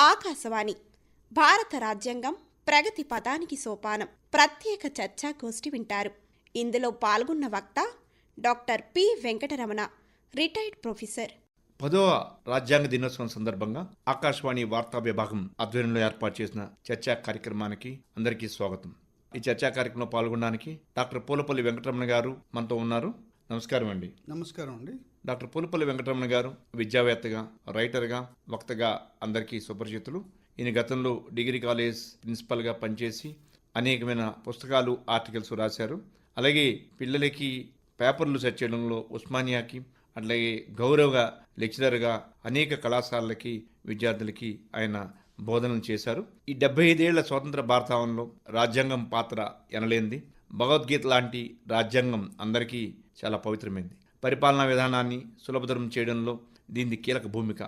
ఆకాశవాణి భారత రాజ్యాంగం ప్రగతి పదానికి సోపానం. ప్రత్యేక చర్చాగోష్ఠి వింటారు. ఇందులో పాల్గొన్న వక్త doctor P. Venkataramana retired professor. పదవ రాజ్యాంగ దినోత్సవం సందర్భంగా ఆకాశవాణి వార్తా విభాగం ఆధ్వర్యంలో ఏర్పాటు చేసిన చర్చా కార్యక్రమానికి అందరికీ స్వాగతం. ఈ చర్చా కార్యక్రమంలో పాల్గొనడానికి డాక్టర్ పూలపల్లి వెంకటరమణ గారు మనతో ఉన్నారు. నమస్కారం అండి. నమస్కారం అండి. డాక్టర్ పూలపల్లి వెంకటరమణ గారు విద్యావేత్తగా రైటర్గా వక్తగా అందరికీ సుపరిచితులు ఈయన గతంలో డిగ్రీ కాలేజ్ ప్రిన్సిపల్గా పనిచేసి అనేకమైన పుస్తకాలు ఆర్టికల్స్ రాశారు. అలాగే పిల్లలకి పేపర్లు సెట్ చేయడంలో ఉస్మానియాకి అట్లాగే గౌరవగా లెక్చరర్గా అనేక కళాశాలలకి విద్యార్థులకి ఆయన బోధనలు చేశారు. ఈ డెబ్బై ఐదేళ్ళ స్వాతంత్ర భారతావనంలో రాజ్యాంగం పాత్ర ఎనలేంది భగవద్గీత లాంటి రాజ్యాంగం అందరికీ చాలా పవిత్రమైంది. పరిపాలనా విధానాన్ని సులభతరం చేయడంలో దీనిది కీలక భూమిక.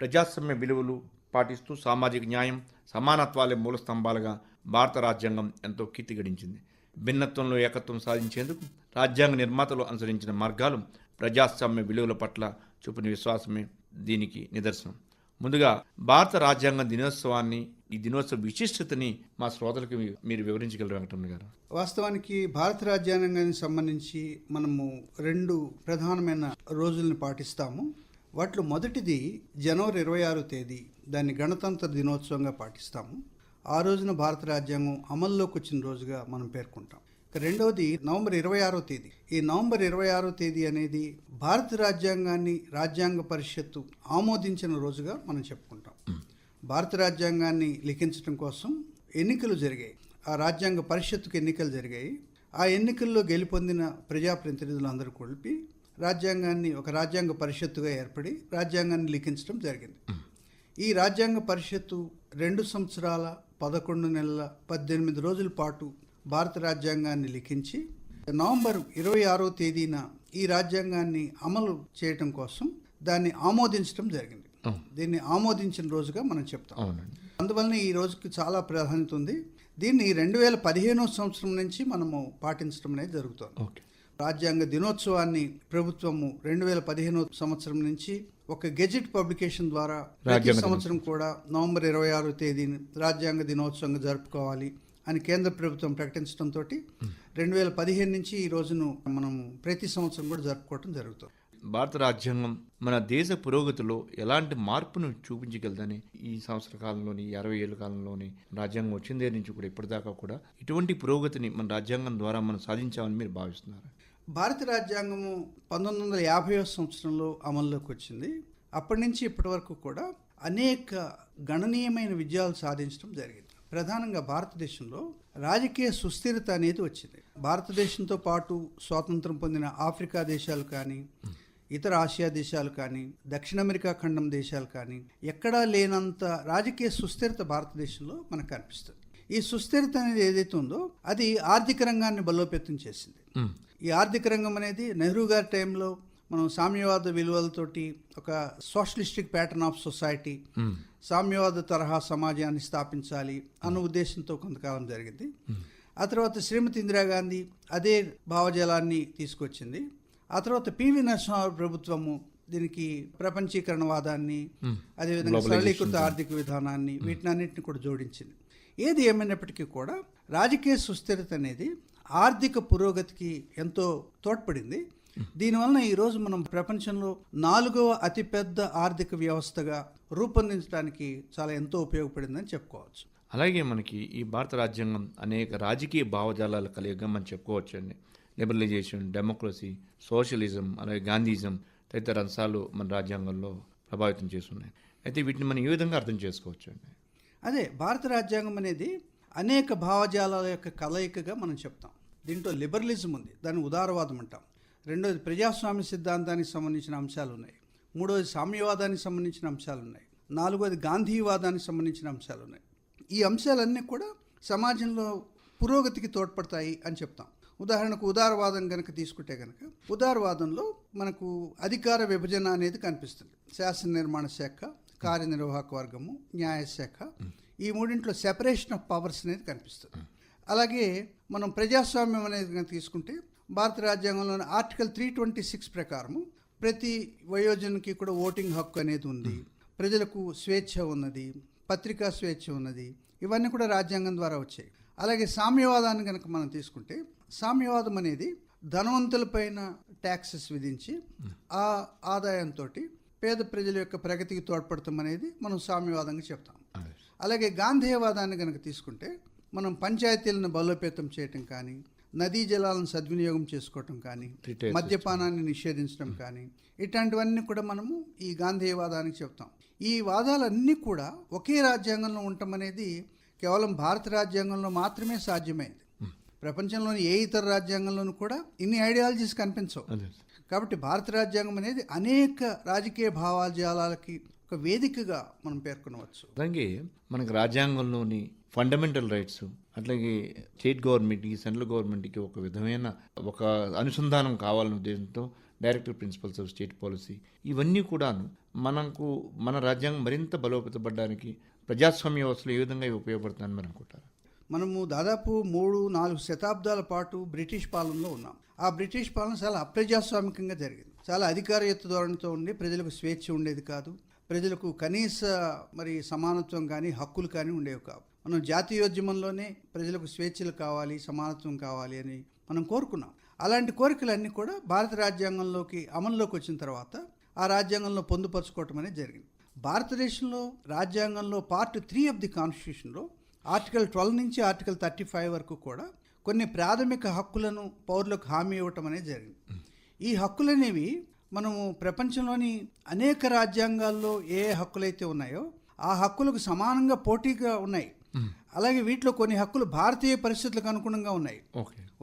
ప్రజాస్వామ్య విలువలు పాటిస్తూ సామాజిక న్యాయం సమానత్వాలే మూల స్తంభాలుగా భారత రాజ్యాంగం ఎంతో కీర్తి గడించింది. భిన్నత్వంలో ఏకత్వం సాధించేందుకు రాజ్యాంగ నిర్మాతలు అనుసరించిన మార్గాలు ప్రజాస్వామ్య విలువల పట్ల చూపిన విశ్వాసమే దీనికి నిదర్శనం. ముందుగా భారత రాజ్యాంగ దినోత్సవాన్ని ఈ దినోత్సవ విశిష్టతని మా శ్రోతలకు మీ- మీరు వివరించగలరు వెంకటరమణ గారు. వాస్తవానికి భారత రాజ్యాంగానికి సంబంధించి మనము రెండు ప్రధానమైన రోజుల్ని పాటిస్తాము. వాటిలో మొదటిది జనవరి ఇరవై ఆరో తేదీ దాన్ని గణతంత్ర దినోత్సవంగా పాటిస్తాము. ఆ రోజున భారత రాజ్యాంగం అమల్లోకి వచ్చిన రోజుగా మనం పేర్కొంటాం. రెండవది నవంబర్ ఇరవై ఆరో తేదీ. ఈ నవంబర్ ఇరవై ఆరో తేదీ అనేది భారత రాజ్యాంగాన్ని రాజ్యాంగ పరిషత్తు ఆమోదించిన రోజుగా మనం చెప్పుకుంటాం. భారత రాజ్యాంగాన్ని లిఖించడం కోసం ఎన్నికలు జరిగాయి. ఆ రాజ్యాంగ పరిషత్తుకు ఎన్నికలు జరిగాయి. ఆ ఎన్నికల్లో గెలుపొందిన ప్రజాప్రతినిధులందరూ కలిపి రాజ్యాంగాన్ని ఒక రాజ్యాంగ పరిషత్తుగా ఏర్పడి రాజ్యాంగాన్ని లిఖించడం జరిగింది. ఈ రాజ్యాంగ పరిషత్తు రెండు సంవత్సరాల పదకొండు నెలల పద్దెనిమిది రోజుల పాటు భారత రాజ్యాంగాన్ని లిఖించి నవంబర్ ఇరవై ఆరో తేదీన ఈ రాజ్యాంగాన్ని అమలు చేయటం కోసం దాన్ని ఆమోదించడం జరిగింది. దీన్ని ఆమోదించిన రోజుగా మనం చెప్తాం. అందువలన ఈ రోజుకి చాలా ప్రాధాన్యత ఉంది. దీన్ని రెండు వేల పదిహేనో సంవత్సరం నుంచి మనము పాటించడం అనేది జరుగుతుంది. రాజ్యాంగ దినోత్సవాన్ని ప్రభుత్వము రెండు వేల పదిహేనో సంవత్సరం నుంచి ఒక గెజెట్ పబ్లికేషన్ ద్వారా ప్రతి సంవత్సరం కూడా నవంబర్ ఇరవై ఆరో తేదీని రాజ్యాంగ దినోత్సవంగా జరుపుకోవాలి. అని కేంద్ర ప్రభుత్వం ప్రకటించడంతో రెండు వేల పదిహేను నుంచి ఈ రోజును మనము ప్రతి సంవత్సరం కూడా జరుపుకోవటం జరుగుతుంది. భారత రాజ్యాంగం మన దేశ పురోగతిలో ఎలాంటి మార్పును చూపించగలదని ఈ సంవత్సర కాలంలోని అరవై ఏళ్ళ కాలంలోని రాజ్యాంగం వచ్చిందే నుంచి కూడా ఇప్పటిదాకా కూడా ఇటువంటి పురోగతిని మన రాజ్యాంగం ద్వారా మనం సాధించామని మీరు భావిస్తున్నారు? భారత రాజ్యాంగము పంతొమ్మిది వందల యాభై సంవత్సరంలో అమల్లోకి వచ్చింది. అప్పటి నుంచి ఇప్పటి వరకు కూడా అనేక గణనీయమైన విజయాలు సాధించడం జరిగింది. ప్రధానంగా భారతదేశంలో రాజకీయ సుస్థిరత అనేది వచ్చింది. భారతదేశంతో పాటు స్వాతంత్రం పొందిన ఆఫ్రికా దేశాలు కానీ ఇతర ఆసియా దేశాలు కానీ దక్షిణ అమెరికా ఖండం దేశాలు కానీ ఎక్కడా లేనంత రాజకీయ సుస్థిరత భారతదేశంలో మనకు కనిపిస్తుంది. ఈ సుస్థిరత అనేది ఏదైతే ఉందో అది ఆర్థిక రంగాన్ని బలోపేతం చేసింది. ఈ ఆర్థిక రంగం అనేది నెహ్రూ గారి టైంలో మనం సామ్యవాద విలువలతోటి ఒక సోషలిస్టిక్ ప్యాటర్న్ ఆఫ్ సొసైటీ సామ్యవాద తరహా సమాజాన్ని స్థాపించాలి అన్న ఉద్దేశంతో కొంతకాలం జరిగింది. ఆ తర్వాత శ్రీమతి ఇందిరాగాంధీ అదే భావజాలాన్ని తీసుకొచ్చింది. ఆ తర్వాత పివి నరసింహారావు ప్రభుత్వము దీనికి ప్రపంచీకరణవాదాన్ని అదేవిధంగా సరళీకృత ఆర్థిక విధానాన్ని వీటినన్నింటిని కూడా జోడించింది. ఏది ఏమైనప్పటికీ కూడా రాజకీయ సుస్థిరత అనేది ఆర్థిక పురోగతికి ఎంతో తోడ్పడింది. దీనివలన ఈరోజు మనం ప్రపంచంలో నాలుగవ అతిపెద్ద ఆర్థిక వ్యవస్థగా రూపొందించడానికి చాలా ఎంతో ఉపయోగపడిందని చెప్పుకోవచ్చు. అలాగే మనకి ఈ భారత రాజ్యాంగం అనేక రాజకీయ భావజాలాల కలియగా మనం చెప్పుకోవచ్చు అండి లిబరలైజేషన్ డెమోక్రసీ సోషలిజం అలాగే గాంధీజం తదితర అంశాలు మన రాజ్యాంగంలో ప్రభావితం చేస్తున్నాయి. అయితే వీటిని మనం ఏ విధంగా అర్థం చేసుకోవచ్చు అండి అదే భారత రాజ్యాంగం అనేది అనేక భావజాలాల యొక్క కలయికగా మనం చెప్తాం. దీంట్లో లిబరలిజం ఉంది దాన్ని ఉదారవాదం అంటాం. రెండోది ప్రజాస్వామ్య సిద్ధాంతానికి సంబంధించిన అంశాలు ఉన్నాయి. మూడోది సామ్యవాదానికి సంబంధించిన అంశాలు ఉన్నాయి. నాలుగోది గాంధీవాదానికి సంబంధించిన అంశాలు ఉన్నాయి. ఈ అంశాలన్నీ కూడా సమాజంలో పురోగతికి తోడ్పడతాయి అని చెప్తాం. ఉదాహరణకు ఉదారవాదం కనుక తీసుకుంటే కనుక ఉదారవాదంలో మనకు అధికార విభజన అనేది కనిపిస్తుంది. శాసన నిర్మాణ శాఖ కార్యనిర్వాహక వర్గము న్యాయశాఖ ఈ మూడింట్లో సెపరేషన్ ఆఫ్ పవర్స్ అనేది కనిపిస్తుంది. అలాగే మనం ప్రజాస్వామ్యం అనేది కనుక తీసుకుంటే భారత రాజ్యాంగంలోని ఆర్టికల్ త్రీ ట్వంటీ సిక్స్ ప్రకారము ప్రతి వయోజనకి కూడా ఓటింగ్ హక్కు అనేది ఉంది. ప్రజలకు స్వేచ్ఛ ఉన్నది పత్రికా స్వేచ్ఛ ఉన్నది. ఇవన్నీ కూడా రాజ్యాంగం ద్వారా వచ్చాయి. అలాగే సామ్యవాదాన్ని కనుక మనం తీసుకుంటే సామ్యవాదం అనేది ధనవంతులపైన ట్యాక్సెస్ విధించి ఆ ఆదాయంతో పేద ప్రజల యొక్క ప్రగతికి తోడ్పడతాం అనేది మనం సామ్యవాదంగా చెప్తాం. అలాగే గాంధేయవాదాన్ని కనుక తీసుకుంటే మనం పంచాయతీలను బలోపేతం చేయటం కానీ నదీ జలాలను సద్వినియోగం చేసుకోవటం కానీ మద్యపానాన్ని నిషేధించడం కానీ ఇట్లాంటివన్నీ కూడా మనము ఈ గాంధేయవాదానికి చెప్తాం ఈ వాదాలన్నీ కూడా ఒకే రాజ్యాంగంలో ఉండటం అనేది కేవలం భారత రాజ్యాంగంలో మాత్రమే సాధ్యమైంది. ప్రపంచంలోని ఏ ఇతర రాజ్యాంగంలోనూ కూడా ఇన్ని ఐడియాలజీస్ కనిపించవు. కాబట్టి భారత రాజ్యాంగం అనేది అనేక రాజకీయ భావాజాలాలకి ఒక వేదికగా మనం పేర్కొనవచ్చు. అలాగే మనకు రాజ్యాంగంలోని ఫండమెంటల్ రైట్స్ అట్లాగే స్టేట్ గవర్నమెంట్కి సెంట్రల్ గవర్నమెంట్కి ఒక విధమైన ఒక అనుసంధానం కావాలనే ఉద్దేశంతో director principles of state policy ఇవన్నీ కూడాను మనకు మన రాజ్యాంగం మరింత బలోపేతపడడానికి ప్రజాస్వామ్య వ్యవస్థలు ఏ విధంగా ఉపయోగపడుతుందని మనం అనుకుంటారు? మనము దాదాపు మూడు నాలుగు శతాబ్దాల పాటు బ్రిటిష్ పాలనలో ఉన్నాం. ఆ బ్రిటిష్ పాలన చాలా అప్రజాస్వామికంగా జరిగింది. చాలా అధికారయుక్త ధోరణితో ఉండి ప్రజలకు స్వేచ్ఛ ఉండేది కాదు. ప్రజలకు కనీస మరి సమానత్వం కానీ హక్కులు కానీ ఉండేవి కావు. మనం జాతీయోద్యమంలోనే ప్రజలకు స్వేచ్ఛలు కావాలి సమానత్వం కావాలి అని మనం కోరుకున్నాం. అలాంటి కోరికలన్నీ కూడా భారత రాజ్యాంగంలోకి అమల్లోకి వచ్చిన తర్వాత ఆ రాజ్యాంగంలో పొందుపరచుకోవటం అనేది జరిగింది. భారతదేశంలో రాజ్యాంగంలో పార్ట్ త్రీ ఆఫ్ ది కాన్స్టిట్యూషన్లో ఆర్టికల్ ట్వెల్వ్ నుంచి ఆర్టికల్ థర్టీ ఫైవ్ వరకు కూడా కొన్ని ప్రాథమిక హక్కులను పౌరులకు హామీ ఇవ్వటం అనేది జరిగింది. ఈ హక్కులు అనేవి మనము ప్రపంచంలోని అనేక రాజ్యాంగాల్లో ఏ ఏ హక్కులైతే ఉన్నాయో ఆ హక్కులకు సమానంగా పోటీగా ఉన్నాయి. అలాగే వీటిలో కొన్ని హక్కులు భారతీయ పరిస్థితులకు అనుగుణంగా ఉన్నాయి.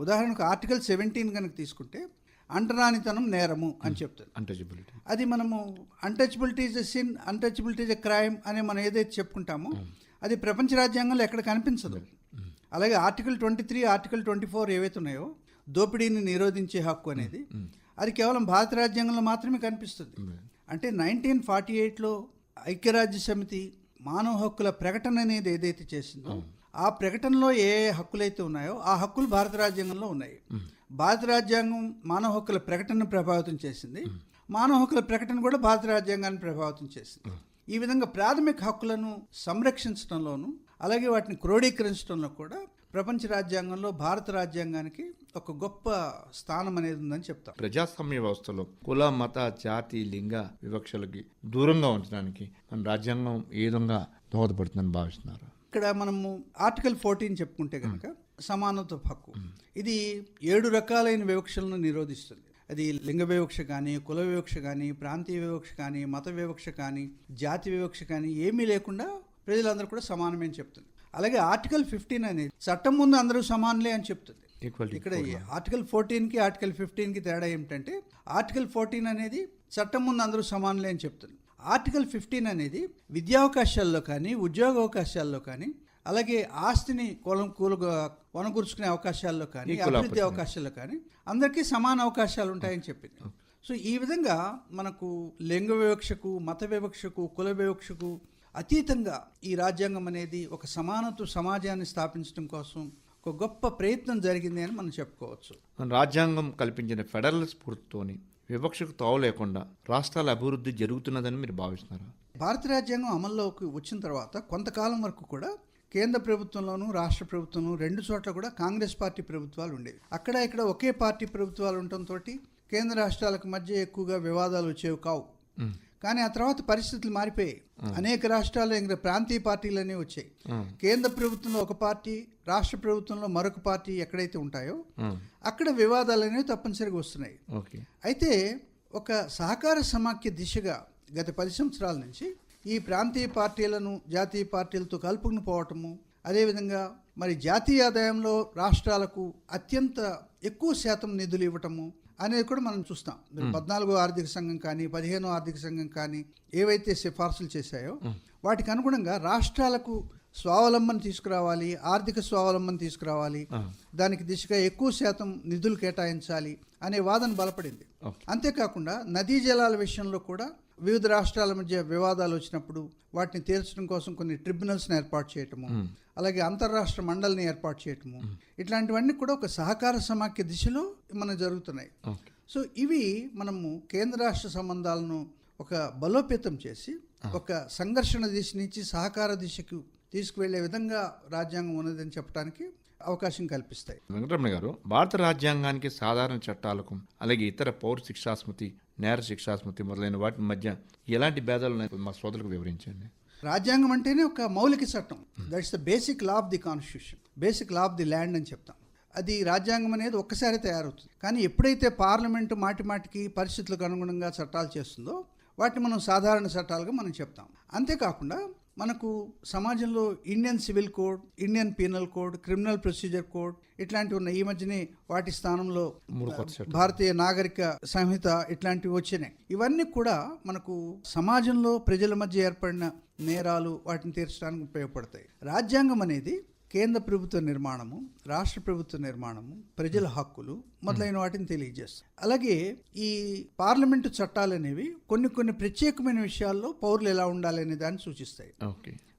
ఉదాహరణకు ఆర్టికల్ సెవెంటీన్ కనుక తీసుకుంటే అంటరానితనం నేరము అని చెప్తుంది అంటచబిలిటీ అది మనము untouchability is a sin untouchability is a crime అని మనం ఏదైతే చెప్పుకుంటామో అది ప్రపంచ రాజ్యాంగంలో ఎక్కడ కనిపించదు. అలాగే article twenty three article twenty four ఏవైతే ఉన్నాయో దోపిడీని నిరోధించే హక్కు అనేది అది కేవలం భారత రాజ్యాంగంలో మాత్రమే కనిపిస్తుంది. అంటే నైన్టీన్ ఫార్టీ ఎయిట్లో ఐక్యరాజ్య సమితి మానవ హక్కుల ప్రకటన అనేది ఏదైతే చేసిందో ఆ ప్రకటనలో ఏ హక్కులైతే ఉన్నాయో ఆ హక్కులు భారత రాజ్యాంగంలో ఉన్నాయి. భారత రాజ్యాంగం మానవ హక్కుల ప్రకటనను ప్రభావితం చేసింది. మానవ హక్కుల ప్రకటన కూడా భారత రాజ్యాంగాన్ని ప్రభావితం చేసింది. ఈ విధంగా ప్రాథమిక హక్కులను సంరక్షించడంలోనూ అలాగే వాటిని క్రోడీకరించడంలో కూడా ప్రపంచ రాజ్యాంగంలో భారత రాజ్యాంగానికి ఒక గొప్ప స్థానం అనేది ఉందని చెప్తాం. ప్రజాస్వామ్య వ్యవస్థలో కుల మత జాతి లింగ వివక్షలకి దూరంగా ఉంచడానికి మన రాజ్యాంగం ఏ విధంగా దోహదపడుతుందని భావిస్తున్నారు? ఇక్కడ మనము ఆర్టికల్ ఫోర్టీన్ చెప్పుకుంటే కనుక సమానత్వ హక్కు. ఇది ఏడు రకాలైన వివక్షలను నిరోధిస్తుంది. అది లింగ వివక్ష కానీ కుల వివక్ష కానీ ప్రాంతీయ వివక్ష కానీ మత వివక్ష కానీ జాతి వివక్ష కానీ ఏమీ లేకుండా ప్రజలందరూ కూడా సమానమే అని చెప్తుంది. అలాగే ఆర్టికల్ ఫిఫ్టీన్ అనేది చట్టం ముందు అందరూ సమానులే అని చెప్తుంది. ఇక్కడ ఆర్టికల్ ఫోర్టీన్కి ఆర్టికల్ ఫిఫ్టీన్కి తేడా ఏమిటంటే ఆర్టికల్ ఫోర్టీన్ అనేది చట్టం ముందు అందరూ సమానులే అని చెప్తుంది. ఆర్టికల్ ఫిఫ్టీన్ అనేది విద్యావకాశాల్లో కానీ ఉద్యోగ అవకాశాల్లో కానీ అలాగే ఆస్తిని కొలం కూలుగా వనగూర్చుకునే అవకాశాల్లో కానీ అభివృద్ధి. అవకాశాల్లో కానీ అందరికీ సమాన అవకాశాలు ఉంటాయని చెప్పింది. సో ఈ విధంగా మనకు లింగ వివక్షకు మత వివక్షకు కుల వివక్షకు అతీతంగా ఈ రాజ్యాంగం అనేది ఒక సమానత్వ సమాజాన్ని స్థాపించడం కోసం ఒక గొప్ప ప్రయత్నం జరిగింది అని మనం చెప్పుకోవచ్చు. మన రాజ్యాంగం కల్పించిన ఫెడరల్ స్ఫూర్తితోని వివక్షకు తావు లేకుండా రాష్ట్రాల అభివృద్ధి జరుగుతున్నదని మీరు భావిస్తున్నారా? భారత రాజ్యాంగం అమల్లోకి వచ్చిన తర్వాత కొంతకాలం వరకు కూడా కేంద్ర ప్రభుత్వంలోనూ రాష్ట్ర ప్రభుత్వంలో రెండు చోట్ల కూడా కాంగ్రెస్ పార్టీ ప్రభుత్వాలు ఉండేవి. అక్కడ ఇక్కడ ఒకే పార్టీ ప్రభుత్వాలు ఉండటంతో కేంద్ర రాష్ట్రాలకు మధ్య ఎక్కువగా వివాదాలు వచ్చేవి కావు. కానీ ఆ తర్వాత పరిస్థితులు మారిపోయాయి. అనేక రాష్ట్రాల్లో ఇంకా ప్రాంతీయ పార్టీలు అనేవి వచ్చాయి కేంద్ర ప్రభుత్వంలో ఒక పార్టీ రాష్ట్ర ప్రభుత్వంలో మరొక పార్టీ ఎక్కడైతే ఉంటాయో అక్కడ వివాదాలు అనేవి తప్పనిసరిగా వస్తున్నాయి. అయితే ఒక సహకార సమాఖ్య దిశగా గత పది సంవత్సరాల నుంచి ఈ ప్రాంతీయ పార్టీలను జాతీయ పార్టీలతో కలుపుకుని పోవటము అదేవిధంగా మరి జాతీయ ఆదాయంలో రాష్ట్రాలకు అత్యంత ఎక్కువ శాతం నిధులు ఇవ్వటము అనేది కూడా మనం చూస్తాం. మీరు పద్నాలుగో ఆర్థిక సంఘం కానీ పదిహేనో ఆర్థిక సంఘం కానీ ఏవైతే సిఫార్సులు చేశాయో వాటికి అనుగుణంగా రాష్ట్రాలకు స్వావలంబన తీసుకురావాలి ఆర్థిక స్వావలంబన తీసుకురావాలి దానికి దిశగా ఎక్కువ శాతం నిధులు కేటాయించాలి అనే వాదన బలపడింది. అంతేకాకుండా నదీ జలాల విషయంలో కూడా వివిధ రాష్ట్రాల మధ్య వివాదాలు వచ్చినప్పుడు వాటిని తేల్చడం కోసం కొన్ని ట్రిబ్యునల్స్ని ఏర్పాటు చేయటము అలాగే అంతర్రాష్ట్ర మండలిని ఏర్పాటు చేయటము ఇట్లాంటివన్నీ కూడా ఒక సహకార సమాఖ్య దిశలో మనం జరుగుతున్నాయి. సో ఇవి మనము కేంద్ర రాష్ట్ర సంబంధాలను ఒక బలోపేతం చేసి ఒక సంఘర్షణ దిశ నుంచి సహకార దిశకు తీసుకువెళ్ళే విధంగా రాజ్యాంగం ఉన్నదని చెప్పడానికి అవకాశం కల్పిస్తాయి. వెంకటరమణ గారు భారత రాజ్యాంగానికి సాధారణ చట్టాలకు అలాగే ఇతర పౌర శిక్షాస్మృతి నేర శిక్షాస్మృతి మొదలైన వాటి మధ్య ఎలాంటి భేదాలు మా సోదరులకు వివరించండి. రాజ్యాంగం అంటేనే ఒక మౌలిక చట్టం. That's the basic law of the constitution basic law of the land అని చెప్తాం. అది రాజ్యాంగం అనేది ఒక్కసారి తయారవుతుంది. కానీ ఎప్పుడైతే పార్లమెంటు మాటి మాటికి పరిస్థితులకు అనుగుణంగా చట్టాలు చేస్తుందో వాటిని మనం సాధారణ చట్టాలుగా మనం చెప్తాం. అంతేకాకుండా మనకు సమాజంలో Indian civil code Indian penal code criminal procedure code ఇట్లాంటివి ఉన్నాయి. ఈ మధ్యనే వాటి స్థానంలో. భారతీయ నాగరిక సంహిత ఇట్లాంటివి వచ్చినాయి. ఇవన్నీ కూడా మనకు సమాజంలో ప్రజల మధ్య ఏర్పడిన నేరాలు వాటిని తీర్చడానికి ఉపయోగపడతాయి. రాజ్యాంగం అనేది కేంద్ర ప్రభుత్వ నిర్మాణము రాష్ట్ర ప్రభుత్వ నిర్మాణము ప్రజల హక్కులు మొదలైన వాటిని తెలియజేస్తాయి అలాగే ఈ పార్లమెంటు చట్టాలు అనేవి కొన్ని కొన్ని ప్రత్యేకమైన విషయాల్లో పౌరులు ఎలా ఉండాలి అనే దాన్ని సూచిస్తాయి.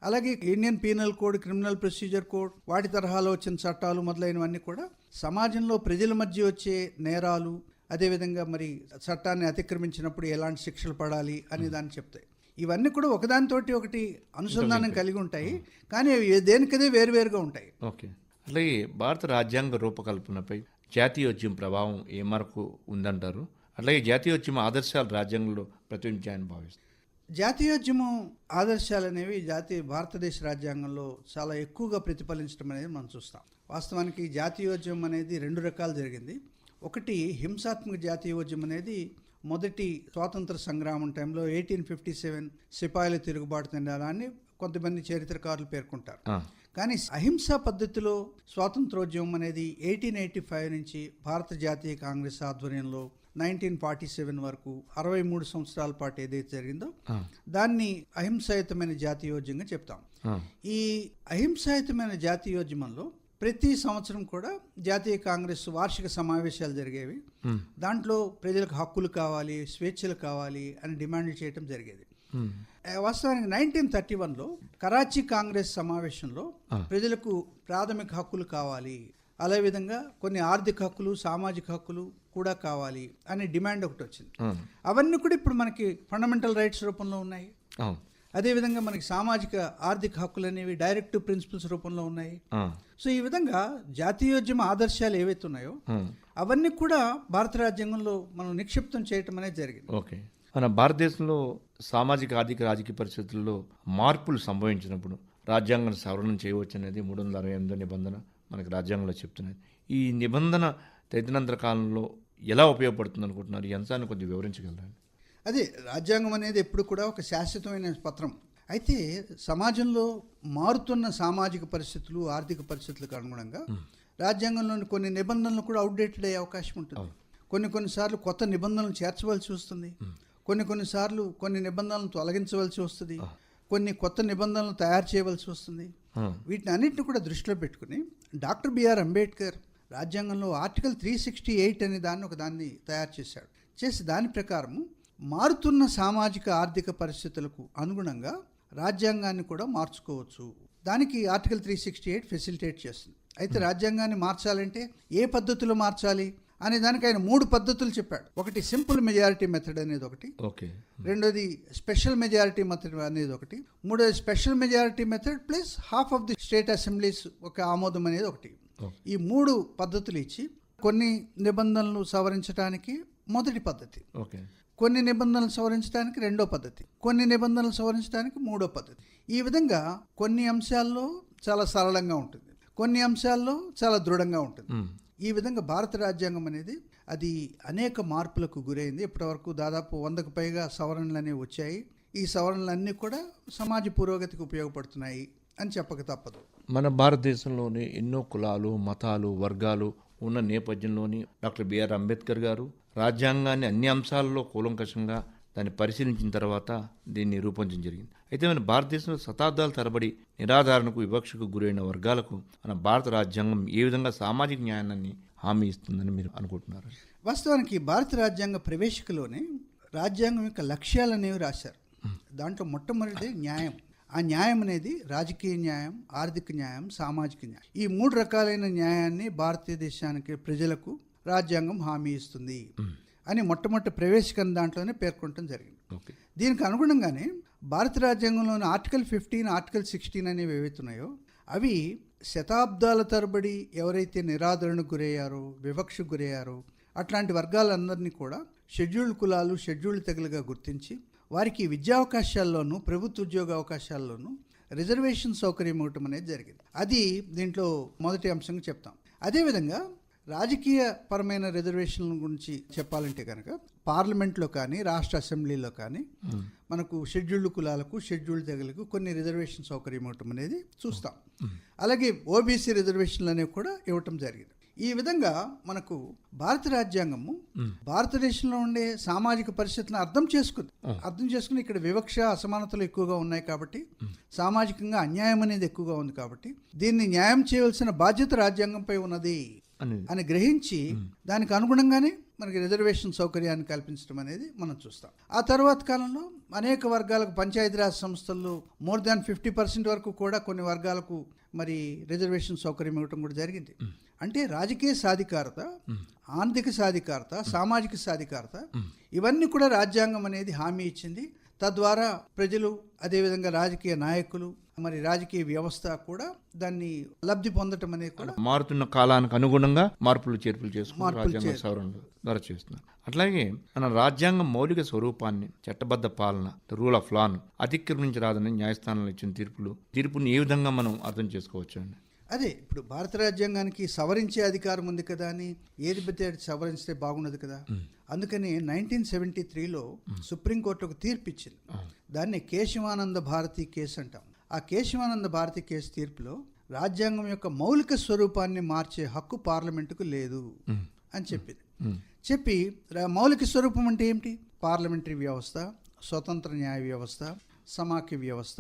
అలాగే Indian penal code criminal procedure code వాటి తరహాలో వచ్చిన చట్టాలు మొదలైనవన్నీ కూడా సమాజంలో ప్రజల మధ్య వచ్చే నేరాలు అదేవిధంగా మరి చట్టాన్ని అతిక్రమించినప్పుడు ఎలాంటి శిక్షలు పడాలి అనే దాన్ని చెప్తాయి. ఇవన్నీ కూడా ఒకదానితోటి ఒకటి అనుసంధానం కలిగి ఉంటాయి. కానీ అవి దేనికదే వేరువేరుగా ఉంటాయి. ఓకే. అలాగే భారత రాజ్యాంగ రూపకల్పనపై జాతీయోద్యమ ప్రభావం ఏ మేరకు ఉందంటారు? అలాగే జాతీయోద్యమ ఆదర్శాలు రాజ్యాంగంలో ప్రతిబింబించాయని భావిస్తారు. జాతీయోద్యమం ఆదర్శాలు అనేవి జాతీయ భారతదేశ రాజ్యాంగంలో చాలా ఎక్కువగా ప్రతిఫలించడం అనేది మనం చూస్తాం. వాస్తవానికి జాతీయోద్యమం అనేది రెండు రకాలు జరిగింది. ఒకటి హింసాత్మక జాతీయోద్యమం అనేది మొదటి స్వాతంత్ర సంగ్రామం టైంలో ఎయిటీన్ ఫిఫ్టీ సెవెన్ సిపాయిల తిరుగుబాటు తిండాలని కొంతమంది చరిత్రకారులు పేర్కొంటారు. కానీ అహింసా పద్ధతిలో స్వాతంత్రోద్యమం అనేది ఎయిటీన్ ఎయిటీ ఫైవ్ నుంచి భారత జాతీయ కాంగ్రెస్ ఆధ్వర్యంలో నైన్టీన్ ఫార్టీ సెవెన్ వరకు అరవై మూడు సంవత్సరాల పాటు ఏదైతే జరిగిందో దాన్ని అహింసాయుతమైన జాతీయోద్యమంగా చెప్తాం. ఈ అహింసాయుతమైన జాతీయోద్యమంలో ప్రతి సంవత్సరం కూడా జాతీయ కాంగ్రెస్ వార్షిక సమావేశాలు జరిగేవి. దాంట్లో ప్రజలకు హక్కులు కావాలి స్వేచ్ఛలు కావాలి అని డిమాండ్ చేయటం జరిగేది. వాస్తవానికి నైన్టీన్ థర్టీ వన్లో కరాచీ కాంగ్రెస్ సమావేశంలో. ప్రజలకు ప్రాథమిక హక్కులు కావాలి అదే విధంగా కొన్ని ఆర్థిక హక్కులు సామాజిక హక్కులు కూడా కావాలి అనే డిమాండ్ ఒకటి వచ్చింది. అవన్నీ కూడా ఇప్పుడు మనకి ఫండమెంటల్ రైట్స్ రూపంలో ఉన్నాయి. అదేవిధంగా మనకి సామాజిక ఆర్థిక హక్కులు అనేవి డైరెక్టివ్ ప్రిన్సిపల్స్ రూపంలో ఉన్నాయి. సో ఈ విధంగా జాతీయోద్యమ ఆదర్శాలు ఏవైతే ఉన్నాయో అవన్నీ కూడా భారత రాజ్యాంగంలో మనం నిక్షిప్తం చేయటం అనేది జరిగింది. ఓకే. మన భారతదేశంలో సామాజిక ఆర్థిక రాజకీయ పరిస్థితుల్లో మార్పులు సంభవించినప్పుడు రాజ్యాంగాన్ని సవరణ చేయవచ్చు అనేది మూడు వందల అరవై ఎనిమిదో నిబంధన మనకి రాజ్యాంగంలో చెప్తున్నది. ఈ నిబంధన తదినంతర కాలంలో ఎలా ఉపయోగపడుతుంది అనుకుంటున్నారు ఈ అంశాన్ని కొద్దిగా వివరించగలరా? అదే రాజ్యాంగం అనేది ఎప్పుడు కూడా ఒక శాశ్వతమైన పత్రం. అయితే సమాజంలో మారుతున్న సామాజిక పరిస్థితులు ఆర్థిక పరిస్థితులకు అనుగుణంగా రాజ్యాంగంలోని కొన్ని నిబంధనలు కూడా అవుట్డేటెడ్ అయ్యే అవకాశం ఉంటుంది. కొన్ని కొన్నిసార్లు కొత్త నిబంధనలు చేర్చవలసి వస్తుంది. కొన్ని కొన్నిసార్లు కొన్ని నిబంధనలను తొలగించవలసి వస్తుంది. కొన్ని కొత్త నిబంధనలు తయారు చేయవలసి వస్తుంది. వీటిని అన్నింటిని కూడా దృష్టిలో పెట్టుకుని డాక్టర్ బిఆర్ అంబేద్కర్ రాజ్యాంగంలో ఆర్టికల్ త్రీ సిక్స్టీ ఎయిట్ అనే దాన్ని ఒక దాన్ని తయారు చేశాడు. చేసి దాని ప్రకారము మారుతున్న సామాజిక ఆర్థిక పరిస్థితులకు అనుగుణంగా రాజ్యాంగాన్ని కూడా మార్చుకోవచ్చు. దానికి article three sixty eight facilitate చేస్తుంది. అయితే రాజ్యాంగాన్ని మార్చాలంటే ఏ పద్ధతిలో మార్చాలి? అనే దానికి ఆయన మూడు పద్ధతులు చెప్పాడు. ఒకటి సింపుల్ మెజారిటీ మెథడ్ అనేది ఒకటి. ఓకే. రెండోది స్పెషల్ మెజారిటీ మెథడ్ అనేది ఒకటి. మూడోది special majority method plus half of the state assemblies ఒక ఆమోదం అనేది ఒకటి. ఈ మూడు పద్ధతులు ఇచ్చి కొన్ని నిబంధనలు సవరించడానికి మొదటి పద్ధతి. కొన్ని నిబంధనలు సవరించడానికి రెండో పద్ధతి కొన్ని నిబంధనలు సవరించడానికి మూడో పద్ధతి. ఈ విధంగా కొన్ని అంశాల్లో చాలా సరళంగా ఉంటుంది కొన్ని అంశాల్లో చాలా దృఢంగా ఉంటుంది. ఈ విధంగా భారత రాజ్యాంగం అనేది అది అనేక మార్పులకు గురైంది. ఇప్పటివరకు దాదాపు వందకు పైగా సవరణలు అనేవి వచ్చాయి. ఈ సవరణలన్నీ కూడా సమాజ పురోగతికి ఉపయోగపడుతున్నాయి అని చెప్పక తప్పదు. మన భారతదేశంలోని ఎన్నో కులాలు మతాలు వర్గాలు ఉన్న నేపథ్యంలోని డాక్టర్ బిఆర్ అంబేద్కర్ గారు రాజ్యాంగాన్ని అన్ని అంశాలలో కూలంకషంగా దాన్ని పరిశీలించిన తర్వాత దీన్ని రూపొందించడం జరిగింది. అయితే మన భారతదేశంలో శతాబ్దాల తరబడి నిరాధారణకు వివక్షకు గురైన వర్గాలకు మన భారత రాజ్యాంగం ఏ విధంగా సామాజిక న్యాయాన్ని హామీ ఇస్తుందని మీరు అనుకుంటున్నారు? వాస్తవానికి భారత రాజ్యాంగ ప్రవేశికలోనే రాజ్యాంగం యొక్క లక్ష్యాలు అనేవి రాశారు. దాంట్లో మొట్టమొదటి న్యాయం. ఆ న్యాయం అనేది రాజకీయ న్యాయం ఆర్థిక న్యాయం సామాజిక న్యాయం. ఈ మూడు రకాలైన న్యాయాన్ని భారతదేశానికి ప్రజలకు రాజ్యాంగం హామీ ఇస్తుంది. అని మొట్టమొదటి ప్రవేశికన దాంట్లోనే పేర్కొనడం జరిగింది. దీనికి అనుగుణంగానే భారత రాజ్యాంగంలోని ఆర్టికల్ ఫిఫ్టీన్ ఆర్టికల్ సిక్స్టీన్ అనేవి ఏవైతున్నాయో అవి శతాబ్దాల తరబడి ఎవరైతే నిరాదరణకు గురయ్యారో వివక్షకు గురయ్యారో అట్లాంటి వర్గాలందరినీ కూడా షెడ్యూల్డ్ కులాలు షెడ్యూల్డ్ తెగలుగా గుర్తించి వారికి విద్యావకాశాల్లోనూ ప్రభుత్వ ఉద్యోగ అవకాశాల్లోనూ రిజర్వేషన్ సౌకర్యం ఇవ్వటం అనేది జరిగింది. అది దీంట్లో మొదటి అంశంగా చెప్తాం. అదేవిధంగా రాజకీయ పరమైన రిజర్వేషన్ల గురించి చెప్పాలంటే కనుక పార్లమెంట్లో కానీ రాష్ట్ర అసెంబ్లీలో కానీ మనకు షెడ్యూల్డ్ కులాలకు షెడ్యూల్డ్ తెగలకు కొన్ని రిజర్వేషన్ సౌకర్యం ఇవ్వటం అనేది చూస్తాం. అలాగే ఓబీసీ రిజర్వేషన్లు అనేవి కూడా ఇవ్వటం జరిగింది. ఈ విధంగా మనకు భారత రాజ్యాంగము భారతదేశంలో ఉండే సామాజిక పరిస్థితులను అర్థం చేసుకుంది. అర్థం చేసుకుని ఇక్కడ వివక్ష అసమానతలు ఎక్కువగా ఉన్నాయి కాబట్టి సామాజికంగా అన్యాయం అనేది ఎక్కువగా ఉంది కాబట్టి దీన్ని న్యాయం చేయవలసిన బాధ్యత రాజ్యాంగంపై ఉన్నది అని గ్రహించి దానికి అనుగుణంగానే మనకి రిజర్వేషన్ సౌకర్యాన్ని కల్పించడం అనేది మనం చూస్తాం. ఆ తర్వాత కాలంలో అనేక వర్గాలకు పంచాయతీరాజ్ సంస్థల్లో మోర్ దాన్ ఫిఫ్టీ పర్సెంట్ వరకు కూడా కొన్ని వర్గాలకు మరి రిజర్వేషన్ సౌకర్యం ఇవ్వడం కూడా జరిగింది. అంటే రాజకీయ సాధికారత ఆర్థిక సాధికారత సామాజిక సాధికారత ఇవన్నీ కూడా రాజ్యాంగం అనేది హామీ ఇచ్చింది. తద్వారా ప్రజలు అదేవిధంగా రాజకీయ నాయకులు మరి రాజకీయ వ్యవస్థ కూడా దాన్ని లబ్ధి పొందటం అనేది కూడా మారుతున్న కాలానికి అనుగుణంగా మార్పులు చేర్పులు చేస్తున్నారు. అట్లాగే మన రాజ్యాంగం మౌలిక స్వరూపాన్ని చట్టబద్ధ పాలన రూల్ ఆఫ్ లాను అతిక్రమించరాదని న్యాయస్థానాలు ఇచ్చిన తీర్పులు తీర్పుని ఏ విధంగా మనం అర్థం చేసుకోవచ్చు అండి? అదే ఇప్పుడు భారత రాజ్యాంగానికి సవరించే అధికారం ఉంది కదా అని ఏది పడితే అది సవరిస్తే బాగున్నది కదా? అందుకని నైన్టీన్ సెవెంటీ త్రీలో సుప్రీంకోర్టు ఒక తీర్పు ఇచ్చింది దాన్ని కేశవానంద భారతి కేసు అంటాం. ఆ కేశవానంద భారతి కేసు తీర్పులో రాజ్యాంగం యొక్క మౌలిక స్వరూపాన్ని మార్చే హక్కు పార్లమెంటుకు లేదు అని చెప్పింది. చెప్పి మౌలిక స్వరూపం అంటే ఏమిటి? పార్లమెంటరీ వ్యవస్థ స్వతంత్ర న్యాయ వ్యవస్థ సమాఖ్య వ్యవస్థ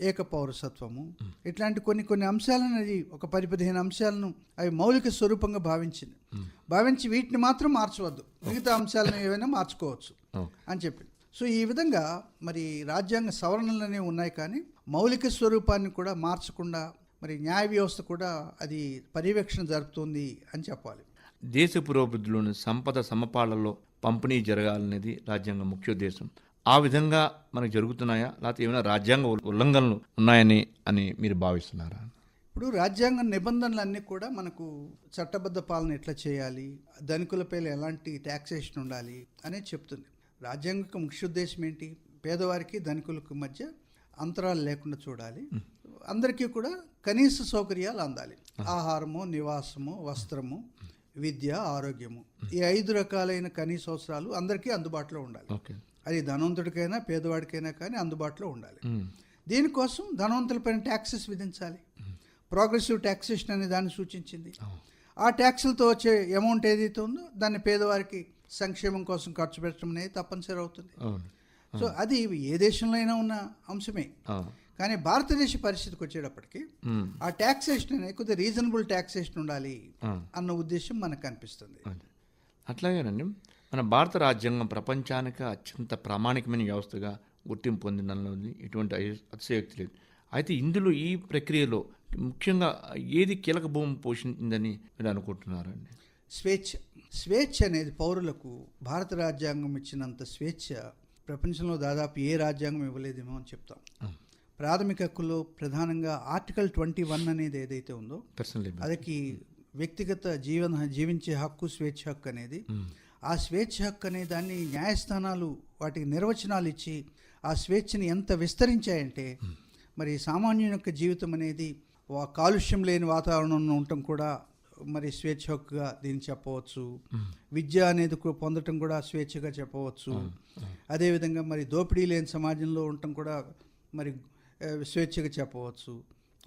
ఏక పౌరసత్వము ఇట్లాంటి కొన్ని కొన్ని అంశాలను అది ఒక పది పదిహేను అంశాలను అవి మౌలిక స్వరూపంగా భావించింది. భావించి వీటిని మాత్రం మార్చవద్దు. మిగతా అంశాలను ఏవైనా మార్చుకోవచ్చు అని చెప్పింది సో ఈ విధంగా మరి రాజ్యాంగ సవరణలు అనేవి ఉన్నాయి కానీ మౌలిక స్వరూపాన్ని కూడా మార్చకుండా మరి న్యాయ వ్యవస్థ కూడా అది పర్యవేక్షణ జరుపుతుంది అని చెప్పాలి. దేశ పురోభివృద్ధిలోని సంపద సమపాళ్ళలో పంపిణీ జరగాలనేది రాజ్యాంగ ముఖ్య ఉద్దేశం ఆ విధంగా మనకు జరుగుతున్నాయా? లేకపోతే ఏమైనా రాజ్యాంగ ఉల్- ఉల్లంఘనలు ఉన్నాయని అని మీరు భావిస్తున్నారా? ఇప్పుడు రాజ్యాంగ నిబంధనలన్నీ కూడా మనకు చట్టబద్ధ పాలన ఎట్లా చేయాలి? ధనికులపై ఎలాంటి ట్యాక్సేషన్ ఉండాలి? అనేది చెప్తుంది. రాజ్యాంగ ముఖ్య ఉద్దేశం ఏంటి? పేదవారికి ధనికులకు మధ్య అంతరాలు లేకుండా చూడాలి. అందరికీ కూడా కనీస సౌకర్యాలు అందాలి. ఆహారము నివాసము వస్త్రము విద్య ఆరోగ్యము. ఈ ఐదు రకాలైన కనీస అవసరాలు అందరికీ అందుబాటులో ఉండాలి. ఓకే. అది ధనవంతుడికైనా పేదవాడికైనా కానీ అందుబాటులో ఉండాలి. దీనికోసం ధనవంతులపైన ట్యాక్సెస్ విధించాలి ప్రోగ్రెసివ్ ట్యాక్సేషన్ అనే దాన్ని సూచించింది ఆ ట్యాక్సులతో వచ్చే అమౌంట్ ఏదైతే ఉందో దాన్ని పేదవారికి సంక్షేమం కోసం ఖర్చు పెట్టడం అనేది తప్పనిసరి అవుతుంది సో అది ఏ దేశంలో అయినా ఉన్న అంశమే. కానీ భారతదేశ పరిస్థితికి వచ్చేటప్పటికి. ఆ ట్యాక్సేషన్ అనేది కొద్దిగా రీజనబుల్ ట్యాక్సేషన్ ఉండాలి. అన్న ఉద్దేశం మనకు కనిపిస్తుంది. అట్లాగేనండి మన భారత రాజ్యాంగం ప్రపంచానికి అత్యంత ప్రామాణికమైన వ్యవస్థగా గుర్తింపు పొందినలో ఎటువంటి అతిశయోక్తి లేదు. అయితే ఇందులో ఈ ప్రక్రియలో ముఖ్యంగా ఏది కీలక భూమి పోషించిందని మీరు అనుకుంటున్నారండి? స్వేచ్ఛ. స్వేచ్ఛ అనేది పౌరులకు భారత రాజ్యాంగం ఇచ్చినంత స్వేచ్ఛ ప్రపంచంలో దాదాపు ఏ రాజ్యాంగం ఇవ్వలేదేమో అని చెప్తాం. ప్రాథమిక హక్కుల్లో ప్రధానంగా ఆర్టికల్ ట్వంటీ వన్ అనేది ఏదైతే ఉందో. అదకి వ్యక్తిగత జీవన జీవించే హక్కు స్వేచ్ఛ హక్కు అనేది ఆ స్వేచ్ఛ హక్కు అనే దాన్ని న్యాయస్థానాలు వాటికి నిర్వచనాలు ఇచ్చి ఆ స్వేచ్ఛని ఎంత విస్తరించాయంటే మరి సామాన్యుని యొక్క జీవితం అనేది వా- కాలుష్యం లేని వాతావరణంలో ఉండటం కూడా మరి స్వేచ్ఛ హక్కుగా దీన్ని చెప్పవచ్చు. విద్య అనేది పొందటం కూడా స్వేచ్ఛగా చెప్పవచ్చు. అదేవిధంగా మరి దోపిడీ లేని సమాజంలో ఉండటం కూడా మరి స్వేచ్ఛగా చెప్పవచ్చు.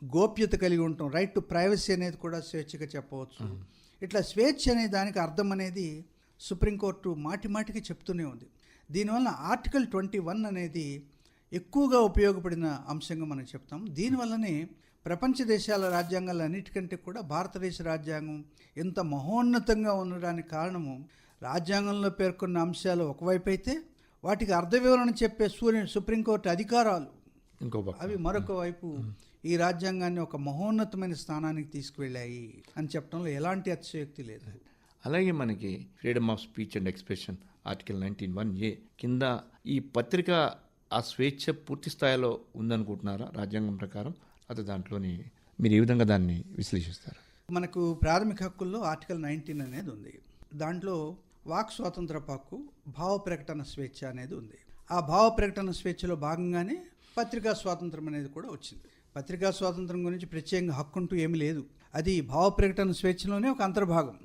గోప్యత కలిగి ఉండటం రైట్ టు ప్రైవసీ అనేది కూడా స్వేచ్ఛగా చెప్పవచ్చు. ఇట్లా స్వేచ్ఛ అనే దానికి అర్థం అనేది సుప్రీంకోర్టు మాటి మాటికి చెప్తూనే ఉంది. దీనివల్ల ఆర్టికల్ ట్వంటీ వన్ అనేది ఎక్కువగా ఉపయోగపడిన అంశంగా మనం చెప్తాం. దీనివల్లనే ప్రపంచ దేశాల రాజ్యాంగాలు అన్నిటికంటే కూడా భారతదేశ రాజ్యాంగం ఎంత మహోన్నతంగా ఉండడానికి కారణము రాజ్యాంగంలో పేర్కొన్న అంశాలు ఒకవైపు అయితే వాటికి అర్థ వివరణ చెప్పే సూర్య సుప్రీంకోర్టు అధికారాలు. ఇంకో అవి మరొక వైపు ఈ రాజ్యాంగాన్ని ఒక మహోన్నతమైన స్థానానికి తీసుకువెళ్ళాయి అని చెప్పడంలో ఎలాంటి అతిశయోక్తి లేదు. అలాగే మనకి freedom of speech and expression article nineteen one A కింద ఈ పత్రిక ఆ స్వేచ్ఛ పూర్తి స్థాయిలో ఉందనుకుంటున్నారా? రాజ్యాంగం ప్రకారం అది దాంట్లోని మీరు ఏ విధంగా దాన్ని విశ్లేషిస్తారు? మనకు ప్రాథమిక హక్కుల్లో ఆర్టికల్ నైన్టీన్ అనేది ఉంది. దాంట్లో వాక్ స్వాతంత్ర హక్కు భావ ప్రకటన స్వేచ్ఛ అనేది ఉంది. ఆ భావ ప్రకటన స్వేచ్ఛలో భాగంగానే పత్రికా స్వాతంత్రం అనేది కూడా వచ్చింది. పత్రికా స్వాతంత్రం గురించి ప్రత్యేకంగా హక్కు అంటూ ఏమీ లేదు. అది భావ ప్రకటన స్వేచ్ఛలోనే ఒక అంతర్భాగం.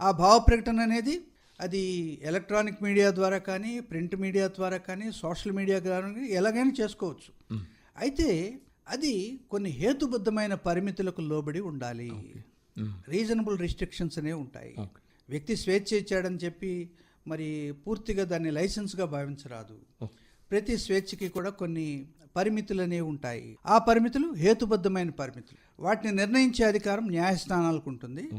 ఆ భావ ప్రకటన అనేది అది ఎలక్ట్రానిక్ మీడియా ద్వారా కానీ ప్రింట్ మీడియా ద్వారా కానీ సోషల్ మీడియా ద్వారా కానీ ఎలాగైనా చేసుకోవచ్చు. అయితే అది కొన్ని హేతుబద్ధమైన పరిమితులకు లోబడి ఉండాలి. రీజనబుల్ రిస్ట్రిక్షన్స్ అనేవి ఉంటాయి. వ్యక్తి స్వేచ్ఛ ఇచ్చాడని చెప్పి మరి పూర్తిగా దాన్ని లైసెన్స్గా భావించరాదు. ప్రతి స్వేచ్ఛకి కూడా కొన్ని పరిమితులు అనేవి ఉంటాయి. ఆ పరిమితులు హేతుబద్ధమైన పరిమితులు. వాటిని నిర్ణయించే అధికారం న్యాయస్థానాలకు ఉంటుంది.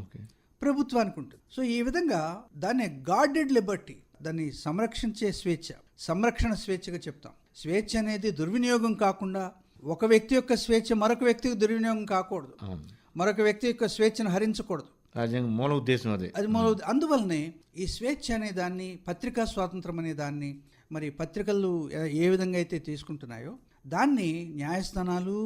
ప్రభుత్వానికి ఉంటుంది సో ఈ విధంగా దాన్ని గార్డెడ్ లిబర్టీ దాన్ని సంరక్షించే స్వేచ్ఛ సంరక్షణ స్వేచ్ఛగా చెప్తాం. స్వేచ్ఛ అనేది దుర్వినియోగం కాకుండా ఒక వ్యక్తి యొక్క స్వేచ్ఛ మరొక వ్యక్తికి దుర్వినియోగం కాకూడదు. మరొక వ్యక్తి యొక్క స్వేచ్ఛను హరించకూడదు. మూల ఉద్దేశం అదే. అది మొదలు అందువల్లనే ఈ స్వేచ్ఛ అనే దాన్ని పత్రికా స్వాతంత్రం అనే దాన్ని మరి పత్రికలు ఏ విధంగా అయితే తీసుకుంటున్నాయో దాన్ని న్యాయస్థానాలు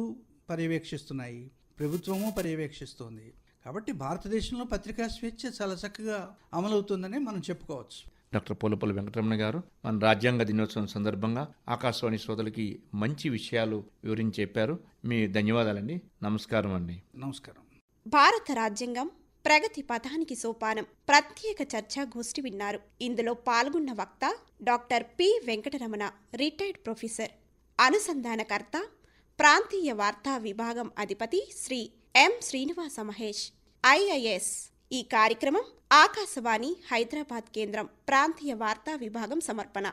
పర్యవేక్షిస్తున్నాయి ప్రభుత్వము పర్యవేక్షిస్తోంది. కాబట్టి భారతదేశంలో పత్రికా స్వేచ్ఛ చాలా చక్కగా అమలవుతుందని మనం చెప్పుకోవచ్చు. డాక్టర్ పోలపల్లి వెంకటరమణ గారు మన రాజ్యాంగ దినోత్సవం సందర్భంగా ఆకాశవాణి శ్రోతలకి మంచి విషయాలు వివరించి చెప్పారు. మీ ధన్యవాదాలండి. నమస్కారం అండి. నమస్కారం. భారత రాజ్యాంగం ప్రగతి పథానికి సోపానం. ప్రత్యేక చర్చా గోష్ఠి విన్నారు. ఇందులో పాల్గొన్న వక్త doctor P. Venkataramana retired professor. అనుసంధానకర్త ప్రాంతీయ వార్తా విభాగం అధిపతి శ్రీ ఎం. శ్రీనివాస మహేష్ ఐఐఎస్ ఈ కార్యక్రమం ఆకాశవాణి హైదరాబాద్ కేంద్రం ప్రాంతీయ వార్తా విభాగం సమర్పణ.